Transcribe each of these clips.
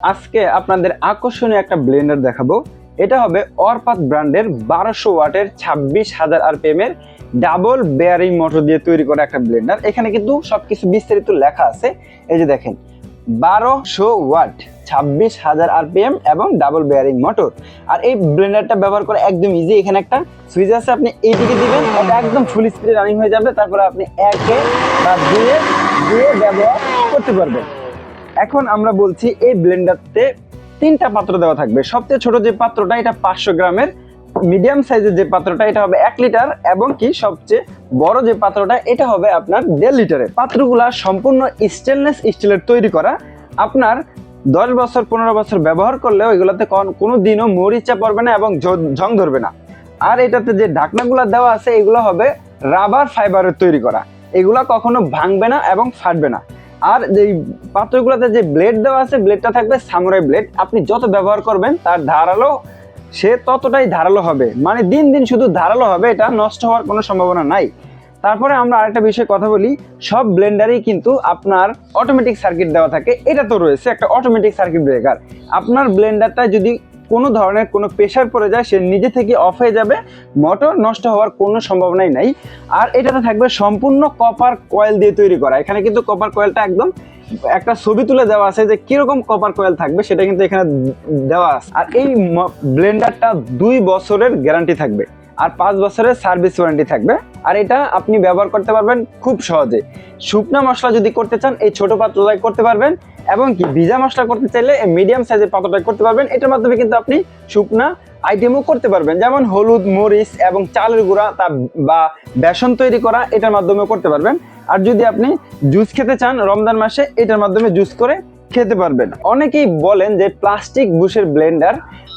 আজকে আপনাদের আকর্ষণীয় একটা ব্লেন্ডার দেখাবো। এটা হবে অরপাত ব্র্যান্ডের বারোশো ওয়াটের ছাব্বিশ হাজার আরপিএম এর ডাবল বেয়ারিং মোটর দিয়ে তৈরি করা একটা ব্লেন্ডার এখানে কিন্তু সবকিছু বিস্তারিত লেখা আছে। এই যে দেখেন, বারোশো ওয়াট, ছাব্বিশ হাজার আর আরপিএম এবং ডাবল বেয়ারিং মোটর আর এই ব্লেন্ডারটা ব্যবহার করে একদম ইজি এখানে একটা সুইচ আছে, আপনি এইদিকে দিবেন একদম ফুল স্পিডে রানিং হয়ে যাবে। তারপরে আপনি একে বা দুয়ে, দিয়ে ব্যবহার করতে পারবেন। এখন আমরা বলছি এই ব্লেন্ডারতে তিনটা পাত্র দেওয়া থাকবে। সবচেয়ে ছোট যে পাত্রটা, এটা পাঁচশো গ্রামের। মিডিয়াম সাইজের যে পাত্রটা, এটা হবে এক লিটার এবং কি সবচেয়ে বড় যে পাত্রটা, এটা হবে আপনার দেড় লিটারের পাত্রগুলা সম্পূর্ণ স্টেনলেস স্টিলের তৈরি করা। আপনার দশ বছর, পনেরো বছর ব্যবহার করলেও এগুলোতে কোনো দিনও মরিচা পড়বে না এবং জং ধরবে না। আর এটাতে যে ঢাকনাগুলো দেওয়া আছে, এগুলো হবে রাবার ফাইবারের তৈরি করা। এগুলা কখনো ভাঙবে না এবং ফাটবে না। আর এই পাত্রগুলোতে যে ব্লেড দেওয়া আছে ব্লেডটা থাকবে সামুরাই ব্লেড আপনি যত ব্যবহার করবেন, তার ধারালো, সে ততটাই ধারালো হবে। মানে দিন দিন শুধু ধারালো হবে, এটা নষ্ট হওয়ার কোনো সম্ভাবনা নাই। তারপরে আমরা আরেকটা বিষয়ে কথা বলি, সব ব্লেন্ডারেই কিন্তু আপনার অটোমেটিক সার্কিট দেওয়া থাকে। এটা তো রয়েছে একটা অটোমেটিক সার্কিট ব্রেকার আপনার ব্লেন্ডারটা যদি কোনো ধরনের কোনো প্রেশার পড়ে যায়, সে নিজে থেকে অফ হয়ে যাবে মোটর নষ্ট হওয়ার কোনো সম্ভাবনাই নাই। আর এটাতে থাকবে সম্পূর্ণ কপার কয়েল দিয়ে তৈরি করা। এখানে কিন্তু কপার কয়েলটা একদম একটা ছবি তুলে দেওয়া আছে যে কীরকম কপার কয়েল থাকবে, সেটা কিন্তু এখানে দেওয়া আছে। আর এই ব্লেন্ডারটা দুই বছরের গ্যারান্টি থাকবে। আর পাঁচ বছরের সার্ভিস ওয়ারেন্টি থাকবে। আর এটা আপনি ব্যবহার করতে পারবেন খুব সহজে। শুকনা মশলা যদি করতে চান, এই ছোট পাত্রটাই করতে পারবেন এবং কি ভিজা মশলা করতে চাইলে এই মিডিয়াম সাইজের পাত্রটাই করতে পারবেন। এটার মাধ্যমে কিন্তু আপনি শুকনা আইটেমও করতে পারবেন। যেমন হলুদ, মরিচ এবং চালের গুঁড়া তা বা বেসন তৈরি করা, এটার মাধ্যমেও করতে পারবেন। আর যদি আপনি জুস খেতে চান রমজান মাসে, এটার মাধ্যমে জুস করে খেতে পারবেন। অনেকেই বলেন যে প্লাস্টিক বুশের ব্লেন্ডার,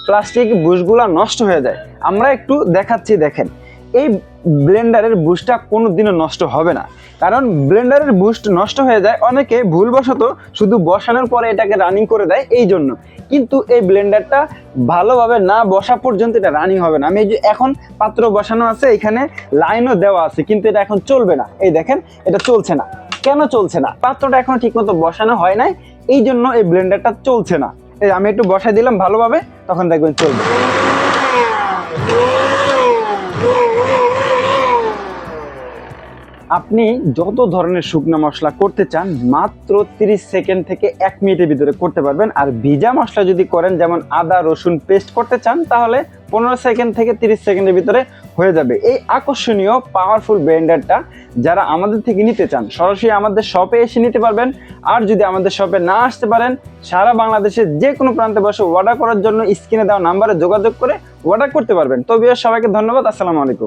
প্লাস্টিক বুশগুলা নষ্ট হয়ে যায়। আমরা একটু দেখাচ্ছি, দেখেন। এই ব্লেন্ডারের বুশটা কোনো দিনও নষ্ট হবে না। কারণ ব্লেন্ডারের বুস্ট নষ্ট হয়ে যায়, অনেকে ভুলবশত শুধু বসানোর পরে এটাকে রানিং করে দেয়, এই জন্য। কিন্তু এই ব্লেন্ডারটা ভালোভাবে না বসা পর্যন্ত এটা রানিং হবে না। আমি এই যে এখন পাত্র বসানো আছে, এখানে লাইনও দেওয়া আছে, কিন্তু এটা এখন চলবে না। এই দেখেন, এটা চলছে না। কেন চলছে না? পাত্রটা এখন ঠিকমতো বসানো হয় নাই এই জন্য এই ব্লেন্ডারটা চলছে না। আমি একটু বসাই দিলাম ভালোভাবে, তখন দেখবেন চলবে। আপনি যত ধরনের শুকনো মশলা করতে চান, মাত্র 30 সেকেন্ড থেকে এক মিনিটের ভিতরে করতে পারবেন। আর ভিজা মশলা যদি করেন, যেমন আদা, রসুন পেস্ট করতে চান, তাহলে পনেরো সেকেন্ড থেকে 30 সেকেন্ডের ভিতরে হয়ে যাবে। এই আকর্ষণীয় পাওয়ারফুল ব্লেন্ডারটা যারা আমাদের থেকে নিতে চান, সরাসরি আমাদের শপে এসে নিতে পারবেন। আর যদি আমাদের শপে না আসতে পারেন, সারা বাংলাদেশের যে কোনো প্রান্তে বসে অর্ডার করার জন্য স্ক্রিনে দেওয়া নাম্বারে যোগাযোগ করে অর্ডার করতে পারবেন। তো বিয়ার সবাইকে ধন্যবাদ। আসসালামু আলাইকুম।